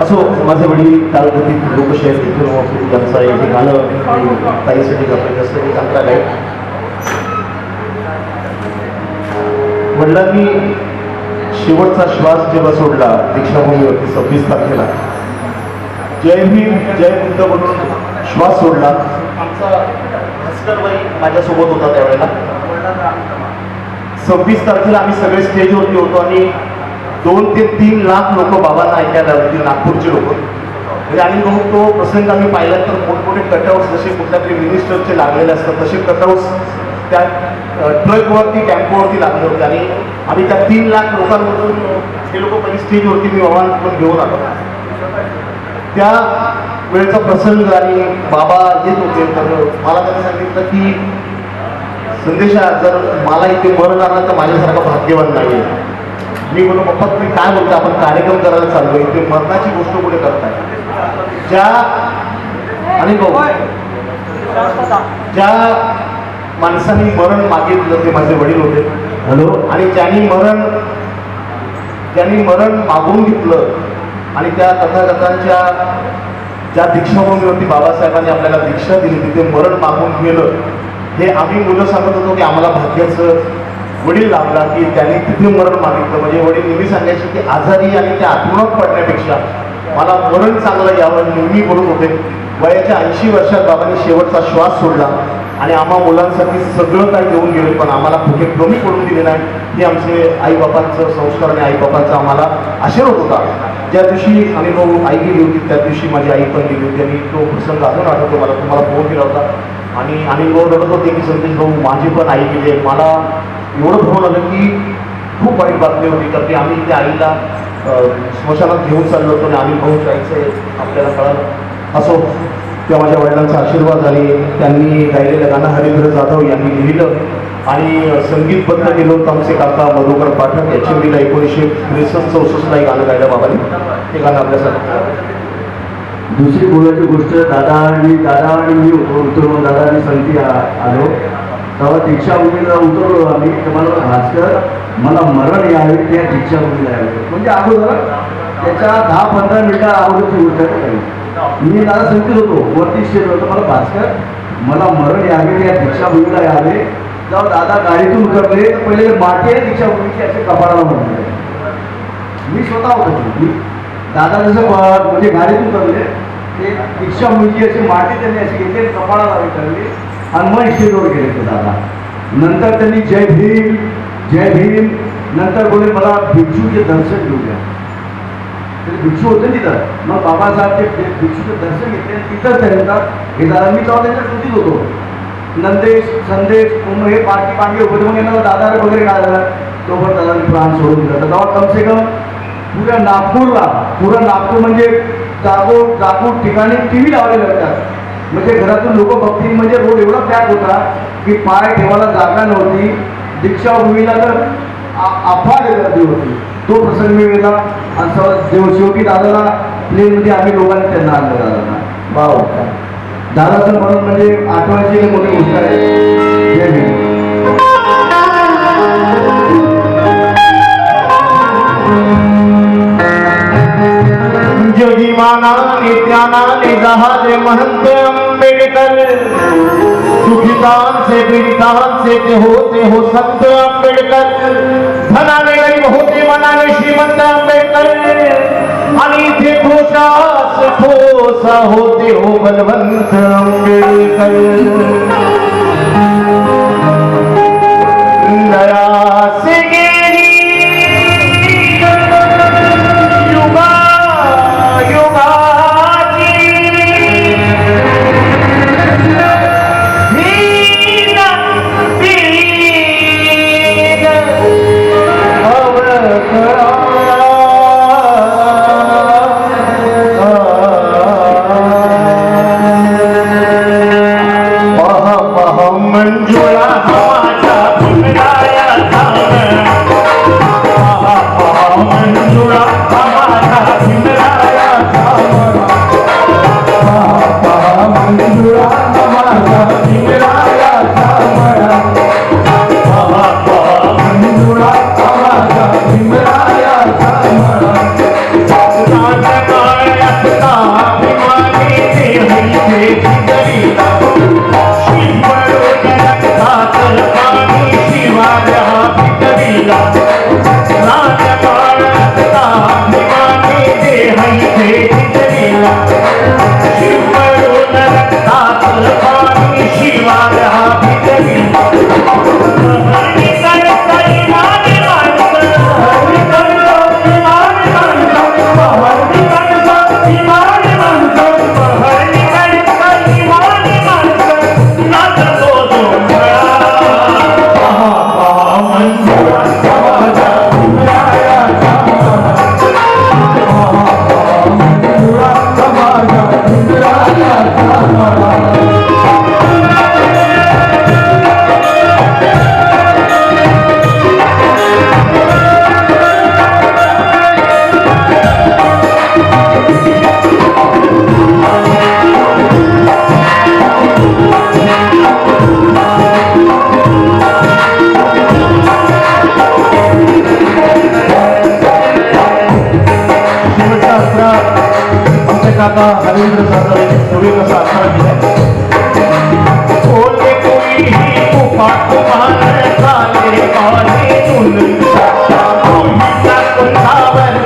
असो माझे वडील कालगतीत लोकशाही इथून यांचा हे गाणं ताईसाठी गाणं असं एक सांगता काय वडिलांनी शेवटचा श्वास जेव्हा सोडला दीक्षाभूमीवरती सव्वीस तारखेला. जय भीम जय बुद्ध म्हणून श्वास सोडला. आमचा भास्करबाई माझ्यासोबत होता त्यावेळेला. सव्वीस तारखेला आम्ही सगळे स्टेजवरती होतो आणि दोन ते तीन लाख लोक बाबांना ऐकायला होती नागपूरचे लोक. म्हणजे आणि मग तो प्रसंग आम्ही पाहिला तर मोठमोठे कटआउट्स जसे कुठल्या तरी मिनिस्टरचे लागलेले असतात तसे कटआउट्स त्या ट्रकवरती टॅम्पोवरती लागले होते. आणि आम्ही त्या तीन लाख लोकांमधून हे लोक पहिली स्टेजवरती मी आव्हान पण घेऊन आलो. त्या वेळेचा प्रसंग आणि बाबा येत होते तर मला त्यांनी सांगितलं की संदेशा जर मला इथे मरण आलं तर माझ्यासारखा भाग्यवान नाही आहे मी बोललो पप्पा तुम्ही काय बोलता आपण कार्यक्रम करायला चाललो इथे मरणाची गोष्ट कुठे करताय? ज्या आणि ज्या माणसांनी मरण मागितलं ते माझे वडील होते. हॅलो? आणि ज्यांनी मरण ज्यांनी मरण मागून घेतलं आणि त्या तथागतांच्या ज्या दीक्षाभूमीवरती बाबासाहेबांनी आपल्याला दीक्षा दिली तिथे मरण मागून गेलं हे आम्ही मुलं सांगत होतो की आम्हाला भाग्याचं वडील लाभला की त्यांनी तिथे मरण मागितलं. म्हणजे वडील नेहमी सांगायचे की आजारी आणि त्या आत्मनात पडण्यापेक्षा मला मरण चांगलं यावं नेहमी बोलत होते. वयाच्या ऐंशी वर्षात बाबांनी शेवटचा श्वास सोडला आणि आम्हा मुलांसाठी सगळं काही देऊन गेले पण आम्हाला कुठे कमी पडून दिले नाही. हे आमचे आईबापांचं संस्कार आणि आईबापांचा आम्हाला आशीर्वाद होता. ज्या दिवशी आम्ही भाऊ आई गेली होती त्या दिवशी माझी आई पण गेली होती आणि तो प्रसंग अजून आठवतो. मला तुम्हाला फोन केला होता. आणि आम्ही भाऊ रडत होते की संदेश भाऊ माझी पण आई गेली. मला एवढं भाऊ आलं की खूप वाईट बातमी होती. कारण की आम्ही त्या आईला स्मशानात घेऊन चाललो होतो आणि आम्ही भाऊ जायचं. आपल्याला कळालं. असो त्या माझ्या वडिलांचा आशीर्वाद आणि त्यांनी गायलेलं गाणं हरिंद्र जाधव यांनी लिहिलं. आणि संगीतबद्ध केलं होतं आमचे काका मधुकर पाठक. याची मीला एकोणीसशे त्रेसष्ट चौसष्टला एक गाणं गायलं बाबाने. ते गाणं आपल्यासाठी दुसरी बोलायची गोष्ट दादा आणि दादा आणि मी होतो उतरलो दादा आणि संगती आलो. तेव्हा दीक्षाभूमीला उतरलो आम्ही. तर मला भास्कर मला मरण यावे त्या दीक्षाभूमीला यावे म्हणजे अगोदर त्याच्या दहा पंधरा मिनिटा अगोदरची गोष्ट काही. मी दादा संगतीत होतो वरती स्टेज होतो. मला भास्कर मला मरण यावे त्या दीक्षाभूमीला यावे जेव्हा दादा गाडीतून उतरले तर पहिले माती आहे दीक्षाभूमीची असे कपाळाला म्हणले मी स्वतः होतो. मी दादा जसं म्हणजे गाडीतून उतरले ते रिक्षा मुलगी अशी माती त्यांनी अशी घेतली कपाळाला विचारली आणि मग शिरोड गेले ते दादा. नंतर त्यांनी जय भीम जय भीम. नंतर बोले मला भिक्षूचे दर्शन घेऊ द्या. ते भिक्षू होते तिथं. मग बाबासाहेब ते ते भिक्षूचं दर्शन घेतले आणि तिथं त्यांना हे दादा मी तेव्हा त्यांच्या कृतीत होतो. नंदेश संदेश कुंभ हे पाठी पांडे होते मग यांना दादा वगैरे काय झालं? तो पण दादाने प्राण सोडून दिला. तर तेव्हा कमसे कम पुऱ्या नागपूरला. पुरा नागपूर म्हणजे जागो जागो ठिकाणी टी व्ही लावलेले असतात. म्हणजे घरातून लोक बघतील. म्हणजे रोड एवढा पॅक होता की पाय ठेवायला जागा नव्हती. दीक्षाभूमीला तर अफाट गर्दी होती तो प्रसंग मी वेळेला आणि देव शेवटी दादाला प्लेनमध्ये आम्ही लोकांनी त्यांना आणलं दादाला. वाव. दादाचं म्हणून म्हणजे आठवायची मोठी गोष्ट आहे. जय नित्यानानि महंत अंबेडकर से पीड़ितान से होते हो संत अंबेडकर धनाने गरीब होते, मनाने श्रीमंत अंबेडकर। अनीति ठोसा होते हो बलवंत अंबेडकर। दादा रविंद्र दादा कवि का साथ भी है बोले कोई ही कुपा कुमार साले और सुन सकता हूँ सकता